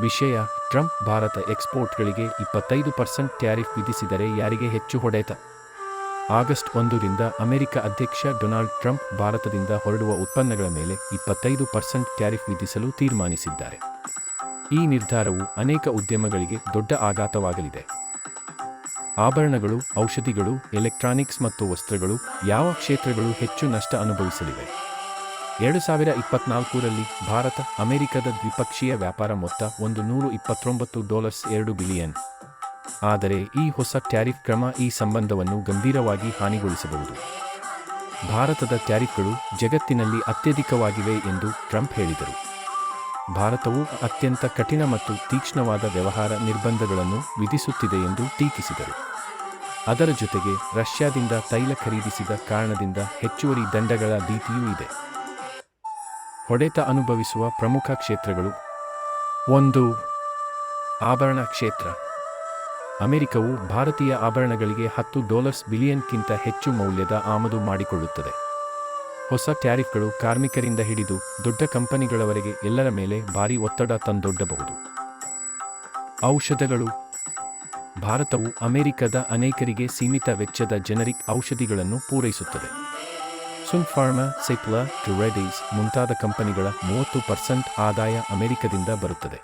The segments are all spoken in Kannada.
ವಿಷಯ, ಟ್ರಂಪ್ ಭಾರತ ಎಕ್ಸ್ಪೋರ್ಟ್ಗಳಿಗೆ ಇಪ್ಪತ್ತೈದು ಪರ್ಸೆಂಟ್ ಟ್ಯಾರಿಫ್ ವಿಧಿಸಿದರೆ ಯಾರಿಗೆ ಹೆಚ್ಚು ಹೊಡೆತ? ಆಗಸ್ಟ್ ಒಂದರಿಂದ ಅಮೆರಿಕ ಅಧ್ಯಕ್ಷ ಡೊನಾಲ್ಡ್ ಟ್ರಂಪ್ ಭಾರತದಿಂದ ಹೊರಡುವ ಉತ್ಪನ್ನಗಳ ಮೇಲೆ ಇಪ್ಪತ್ತೈದು ಪರ್ಸೆಂಟ್ ಟ್ಯಾರಿಫ್ ವಿಧಿಸಲು ತೀರ್ಮಾನಿಸಿದ್ದಾರೆ. ಈ ನಿರ್ಧಾರವು ಅನೇಕ ಉದ್ಯಮಗಳಿಗೆ ದೊಡ್ಡ ಆಘಾತವಾಗಲಿದೆ. ಆಭರಣಗಳು, ಔಷಧಿಗಳು, ಎಲೆಕ್ಟ್ರಾನಿಕ್ಸ್ ಮತ್ತು ವಸ್ತ್ರಗಳು ಯಾವ ಕ್ಷೇತ್ರಗಳು ಹೆಚ್ಚು ನಷ್ಟ ಅನುಭವಿಸಲಿವೆ? ಎರಡು ಸಾವಿರ ಇಪ್ಪತ್ನಾಲ್ಕರಲ್ಲಿ ಭಾರತ ಅಮೆರಿಕದ ದ್ವಿಪಕ್ಷೀಯ ವ್ಯಾಪಾರ ಮೊತ್ತ ಒಂದು ನೂರು ಇಪ್ಪತ್ತೊಂಬತ್ತು ಡಾಲರ್ಸ್ ಎರಡು ಬಿಲಿಯನ್. ಆದರೆ ಈ ಹೊಸ ಟ್ಯಾರಿಫ್ ಕ್ರಮ ಈ ಸಂಬಂಧವನ್ನು ಗಂಭೀರವಾಗಿ ಹಾನಿಗೊಳಿಸಬಹುದು. ಭಾರತದ ಟ್ಯಾರಿಫ್ಗಳು ಜಗತ್ತಿನಲ್ಲಿ ಅತ್ಯಧಿಕವಾಗಿವೆ ಎಂದು ಟ್ರಂಪ್ ಹೇಳಿದರು. ಭಾರತವು ಅತ್ಯಂತ ಕಠಿಣ ಮತ್ತು ತೀಕ್ಷ್ಣವಾದ ವ್ಯವಹಾರ ನಿರ್ಬಂಧಗಳನ್ನು ವಿಧಿಸುತ್ತಿದೆ ಎಂದು ಟೀಕಿಸಿದರು. ಅದರ ಜೊತೆಗೆ ರಷ್ಯಾದಿಂದ ತೈಲ ಖರೀದಿಸಿದ ಕಾರಣದಿಂದ ಹೆಚ್ಚುವರಿ ದಂಡಗಳ ಭೀತಿಯೂ ಇದೆ. ಹೊಡೆತ ಅನುಭವಿಸುವ ಪ್ರಮುಖ ಕ್ಷೇತ್ರಗಳು. ಒಂದು, ಆಭರಣ ಕ್ಷೇತ್ರ. ಅಮೆರಿಕವು ಭಾರತೀಯ ಆಭರಣಗಳಿಗೆ ಹತ್ತು ಡಾಲರ್ಸ್ ಬಿಲಿಯನ್ಗಿಂತ ಹೆಚ್ಚು ಮೌಲ್ಯದ ಆಮದು ಮಾಡಿಕೊಳ್ಳುತ್ತದೆ. ಹೊಸ ಟ್ಯಾರಿಫ್ಗಳು ಕಾರ್ಮಿಕರಿಂದ ಹಿಡಿದು ದೊಡ್ಡ ಕಂಪನಿಗಳವರೆಗೆ ಎಲ್ಲರ ಮೇಲೆ ಭಾರಿ ಒತ್ತಡ ತಂದೊಡ್ಡಬಹುದು. ಔಷಧಗಳು. ಭಾರತವು ಅಮೆರಿಕದ ಅನೇಕರಿಗೆ ಸೀಮಿತ ವೆಚ್ಚದ ಜನರಿಕ್ ಔಷಧಿಗಳನ್ನು ಪೂರೈಸುತ್ತದೆ. ಸುನ್ ಫಾರ್ಮಾ ಸಿಪ್ಲಾ ಟುರೆಡೀಸ್ ಮುಂತಾದ ಕಂಪನಿಗಳ ಮೂವತ್ತು ಪರ್ಸೆಂಟ್ ಆದಾಯ ಅಮೆರಿಕದಿಂದ ಬರುತ್ತದೆ.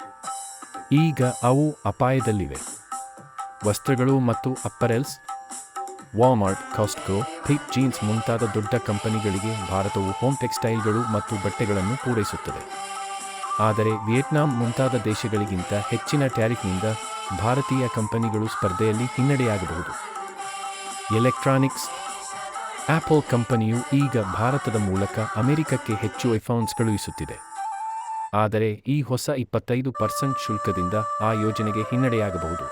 ಈಗ ಅವು ಅಪಾಯದಲ್ಲಿವೆ. ವಸ್ತ್ರಗಳು ಮತ್ತು ಅಪ್ಪರೆಲ್ಸ್ ವಾಲ್ಮಾರ್ಟ್, ಕಾಸ್ಟ್ಕೋ ಫಿಪ್ ಜೀನ್ಸ್ ಮುಂತಾದ ದೊಡ್ಡ ಕಂಪನಿಗಳಿಗೆ ಭಾರತವು ಹೋಮ್ ಟೆಕ್ಸ್ಟೈಲ್ಗಳು ಮತ್ತು ಬಟ್ಟೆಗಳನ್ನು ಪೂರೈಸುತ್ತದೆ. ಆದರೆ ವಿಯೆಟ್ನಾಂ ಮುಂತಾದ ದೇಶಗಳಿಗಿಂತ ಹೆಚ್ಚಿನ ಟ್ಯಾರಿಫ್ನಿಂದ ಭಾರತೀಯ ಕಂಪನಿಗಳು ಸ್ಪರ್ಧೆಯಲ್ಲಿ ಹಿನ್ನಡೆಯಾಗಬಹುದು. ಎಲೆಕ್ಟ್ರಾನಿಕ್ಸ್ ಆಪಲ್ ಕಂಪನಿಯು ಈಗ ಭಾರತದ ಮೂಲಕ ಅಮೆರಿಕಕ್ಕೆ ಹೆಚ್ಚು ಐಫೋನ್ಸ್ ಕಳುಹಿಸುತ್ತಿದೆ. ಆದರೆ ಈ ಹೊಸ ಇಪ್ಪತ್ತೈದು ಪರ್ಸೆಂಟ್ ಶುಲ್ಕದಿಂದ ಆ ಯೋಜನೆಗೆ ಹಿನ್ನಡೆಯಾಗಬಹುದು.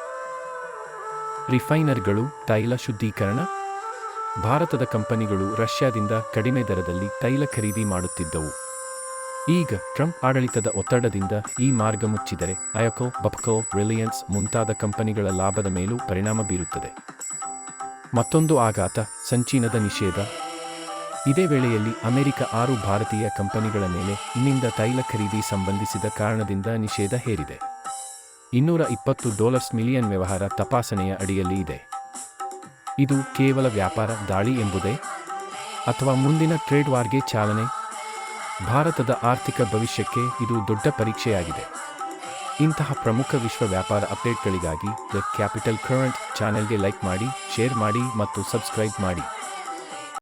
ರಿಫೈನರ್ಗಳು ತೈಲ ಶುದ್ಧೀಕರಣ? ಭಾರತದ ಕಂಪನಿಗಳು ರಷ್ಯಾದಿಂದ ಕಡಿಮೆ ದರದಲ್ಲಿ ತೈಲ ಖರೀದಿ ಮಾಡುತ್ತಿದ್ದವು. ಈಗ ಟ್ರಂಪ್ ಆಡಳಿತದ ಒತ್ತಡದಿಂದ ಈ ಮಾರ್ಗ ಮುಚ್ಚಿದರೆ ಅಯಕೋ ಬಪ್ಕೋ, ರಿಲಯನ್ಸ್ ಮುಂತಾದ ಕಂಪನಿಗಳ ಲಾಭದ ಮೇಲೂ ಪರಿಣಾಮ ಬೀರುತ್ತದೆ. ಮತ್ತೊಂದು ಆಘಾತ, ಸಂಚೀನದ ನಿಷೇಧ. ಇದೇ ವೇಳೆಯಲ್ಲಿ ಅಮೆರಿಕ ಆರು ಭಾರತೀಯ ಕಂಪನಿಗಳ ಮೇಲೆ ಇನ್ನಿಂದ ತೈಲ ಖರೀದಿ ಸಂಬಂಧಿಸಿದ ಕಾರಣದಿಂದ ನಿಷೇಧ ಹೇರಿದೆ. ಇನ್ನೂರ ಇಪ್ಪತ್ತು ಡಾಲರ್ಸ್ ಮಿಲಿಯನ್ ವ್ಯವಹಾರ ತಪಾಸಣೆಯ ಅಡಿಯಲ್ಲಿ ಇದೆ. ಇದು ಕೇವಲ ವ್ಯಾಪಾರ ದಾಳಿ ಎಂಬುದೇ? ಅಥವಾ ಮುಂದಿನ ಟ್ರೇಡ್ ವಾರ್ಗೆ ಚಾಲನೆ? ಭಾರತದ ಆರ್ಥಿಕ ಭವಿಷ್ಯಕ್ಕೆ ಇದು ದೊಡ್ಡ ಪರೀಕ್ಷೆಯಾಗಿದೆ. ಇಂತಹ ಪ್ರಮುಖ ವಿಶ್ವ ವ್ಯಾಪಾರ ಅಪ್ಡೇಟ್ಗಳಿಗಾಗಿ ದ ಕ್ಯಾಪಿಟಲ್ ಕರೆಂಟ್ ಚಾನೆಲ್ಗೆ ಲೈಕ್ ಮಾಡಿ, ಶೇರ್ ಮಾಡಿ ಮತ್ತು ಸಬ್ಸ್ಕ್ರೈಬ್ ಮಾಡಿ.